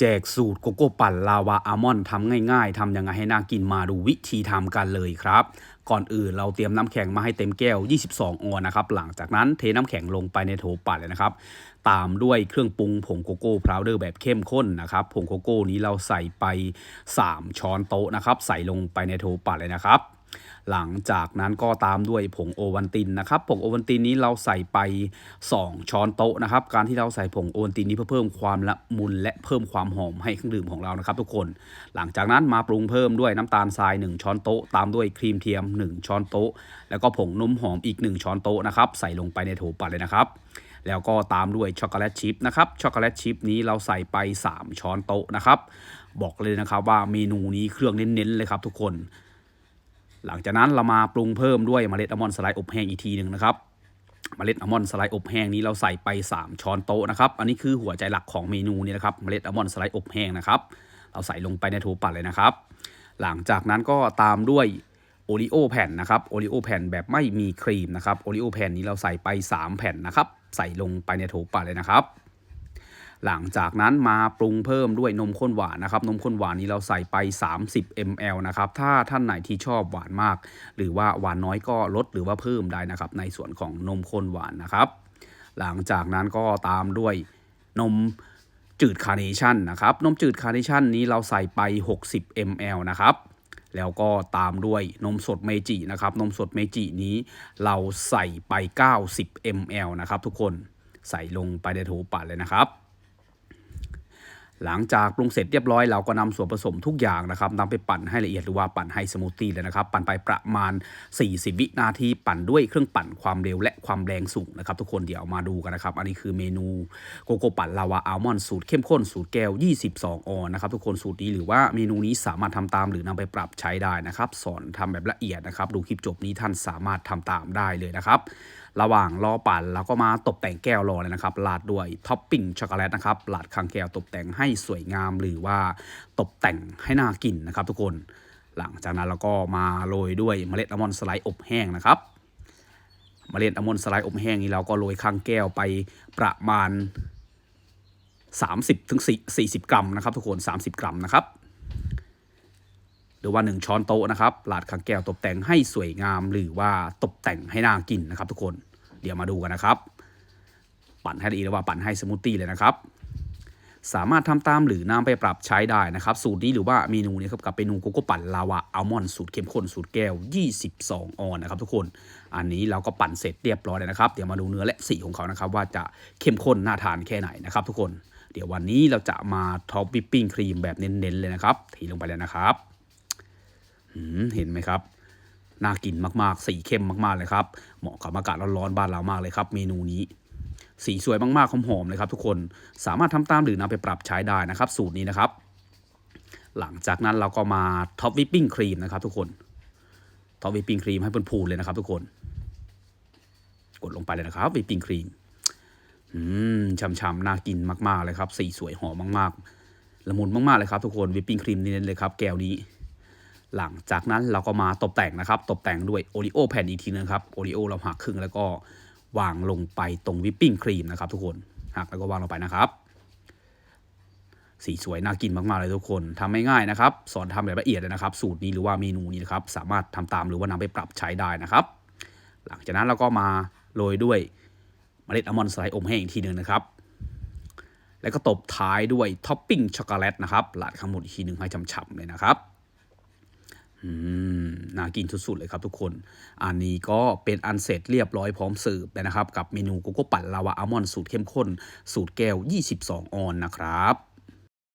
แจกสูตรโกโก้ปั่นลาวาอัลมอนด์ทำง่ายๆทำยังไงให้น่ากินมาดูวิธีทำกันเลยครับ ก่อนอื่นเราเตรียมน้ำแข็งมาให้เต็มแก้ว 22 ออนนะครับ หลังจากนั้นเทน้ำแข็งลงไปในโถปั่นเลยนะครับ ตามด้วยเครื่องปรุงผงโกโก้พาวเดอร์แบบเข้มข้นนะครับ ผงโกโก้นี้เราใส่ไป 3 ช้อนโต๊ะนะครับ ใส่ลงไปในโถปั่นเลยนะครับ หลังจากนั้นก็ตามด้วยผงโอวันตินนะครับผงโอวันตินนี้เราใส่ไป 2 ช้อนโต๊ะนะครับ การที่เราใส่ผงโอวันตินนี้เพื่อเพิ่มความละมุนและเพิ่มความหอมให้เครื่องดื่มของเรานะครับ ทุกคน หลังจากนั้นมาปรุงเพิ่มด้วยน้ำตาลทราย 1 ช้อนโต๊ะ ตามด้วยครีมเทียม 1 ช้อนโต๊ะ แล้วก็ผงนมหอมอีก 1 ช้อนโต๊ะนะครับใส่ลงไปในโถปั่นเลยนะครับแล้วก็ตามด้วยช็อกโกแลตชิพนะครับช็อกโกแลตชิพนี้เราใส่ไป 3 ช้อนโต๊ะนะครับบอกเลยนะครับว่าเมนูนี้เครื่องเน้นๆเลยครับทุกคน หลังจากนั้นเรามาปรุงเพิ่มด้วยเมล็ดอัลมอนด์สไลด์อบแห้งอีกทีหนึ่งนะครับเมล็ดอัลมอนด์สไลด์อบแห้งนี้เราใส่ไป 3 ช้อนโต๊ะนะครับอันนี้คือหัวใจหลักของเมนูนี้นะครับเมล็ดอัลมอนด์สไลด์อบแห้งนะครับเราใส่ลงไปในโถปั่นเลยนะครับ หลังจากนั้นก็ตามด้วยโอริโอแผ่นนะครับโอริโอแผ่นแบบไม่มีครีมนะครับโอริโอแผ่นนี้เราใส่ไป 3 แผ่นนะครับ ใส่ลงไปในโถปั่นเลยนะครับ หลังจากนั้นมาปรุงเพิ่มด้วยนมข้นหวานนะครับ นมข้นหวานนี้เราใส่ไป 30 ml นะครับ ถ้าท่านไหนที่ชอบหวานมาก หรือว่าหวานน้อยก็ลดหรือว่าเพิ่มได้นะครับ ในส่วนของนมข้นหวานนะครับ หลังจากนั้นก็ตามด้วยนมจืดคาร์เนชั่นนะครับ นมจืดคาร์เนชั่นนี้เราใส่ไป 60 ml นะครับแล้วก็ตามด้วยนมสดเมจินะครับ นมสดเมจินี้เราใส่ไป 90 ml นะครับทุกคนใส่ลงไปในโถปั่นเลยนะครับ หลังจากปรุงเสร็จเรียบร้อยเราก็นำส่วนผสมทุกอย่างนะครับนำไปปั่นให้ละเอียดหรือว่าปั่นให้สมูทตี้เลยนะครับ ปั่นไปประมาณ 40 วินาทีปั่นด้วยเครื่องปั่นความเร็วและความแรงสูงนะครับ ทุกคนเดี๋ยวมาดูกันนะครับ อันนี้คือเมนูโกโก้ปั่นลาวาอัลมอนด์สูตรเข้มข้นสูตรแก้ว 22 ออนนะครับทุกคนสูตรนี้หรือว่าเมนูนี้สามารถทำตามหรือนำไปปรับใช้ได้นะครับ สอนทำแบบละเอียดนะครับ ดูคลิปจบนี้ท่านสามารถทำตามได้เลยนะครับระหว่างรอปั่นเราก็มาตกแต่งแก้วรอเลยนะครับลาดด้วยท็อปปิ้งช็อกโกแลตนะครับลาดข้างแก้วตกแต่งให้สวยงามหรือว่าตกแต่งให้น่ากินนะครับ ทุกคนหลังจากนั้นเราก็มาโรยด้วยเมล็ดอัลมอนด์สไลด์อบแห้งนะครับเมล็ดอัลมอนด์สไลด์อบแห้งนี้เราก็โรยข้างแก้วไปประมาณ 30ถึง40 กรัมนะครับ ทุกคน 30 กรัมนะครับ หรือว่า 1 ช้อนโต๊ะนะครับลาดข้างแก้วตกแต่งให้สวยงาม หรือว่าตกแต่งให้น่ากินนะครับ ทุกคนเดี๋ยวมาดูกันนะครับ ปั่นให้ละเอียดหรือว่าปั่นให้สมูทตี้เลยนะครับ สามารถทำตามหรือนำไปปรับใช้ได้นะครับ สูตรนี้หรือว่าเมนูนี้ครับกับเมนูโกโก้ปั่นลาวาอัลมอนด์สูตรเข้มข้นสูตรแก้ว 22 ออนนะครับ ทุกคนอันนี้เราก็ปั่นเสร็จเรียบร้อยแล้วนะครับเดี๋ยวมาดูเนื้อและสีของเขานะครับ ว่าจะเข้มข้นน่าทานแค่ไหนนะครับ ทุกคนเดี๋ยววันนี้เราจะมาท็อปวิปปิ้งครีมแบบเน้นๆเลยนะครับเทลงไปเลยนะครับ เห็นไหมครับ น่ากินมากๆ สีเข้มมากๆเลยครับ เหมาะกับอากาศร้อนๆบ้านเรามากเลยครับ เมนูนี้ สีสวยมากๆหอมๆเลยครับ ทุกคน สามารถทำตามหรือนำไปปรับใช้ได้นะครับ สูตรนี้นะครับ หลังจากนั้นเราก็มาท็อปวิปปิ้งครีมนะครับ ทุกคน ท็อปวิปปิ้งครีมให้เป็นพูนเลยนะครับ ทุกคน กดลงไปเลยนะครับวิปปิ้งครีมอืมช่ำๆน่ากินมากๆเลยครับ สีสวยหอมมากๆละมุนมากๆเลยครับ ทุกคนวิปปิ้งครีมนี่เลยครับ แก้วนี้ หลังจากนั้นเราก็มาตกแต่งนะครับ ตกแต่งด้วยโอริโอแผ่นอีกทีนึงครับโอริโอเราหักครึ่งแล้วก็วางลงไปตรงวิปปิ้งครีมนะครับ ทุกคนหักแล้วก็วางลงไปนะครับ สีสวยน่ากินมากๆเลยทุกคนทำไม่ง่ายนะครับ สอนทำแบบละเอียดเลยนะครับ สูตรนี้หรือว่าเมนูนี้นะครับ สามารถทำตามหรือว่านำไปปรับใช้ได้นะครับ หลังจากนั้นเราก็มาโรยด้วยเมล็ดอัลมอนด์สไลด์อมแห้งอีกทีหนึ่งนะครับแล้วก็ตบท้ายด้วยท็อปปิ้งช็อกโกแลตนะครับลาดข้างบนอีกทีหนึ่งให้ฉ่ำๆเลยนะครับ อืมน่ากินสุดๆเลยครับทุกคน อันนี้ก็เป็นอันเสร็จเรียบร้อยพร้อมเสิร์ฟเลยนะครับ กับเมนูโกโก้ปั่นลาวาอัลมอนด์สูตรเข้มข้น สูตรแก้ว 22 ออนนะครับ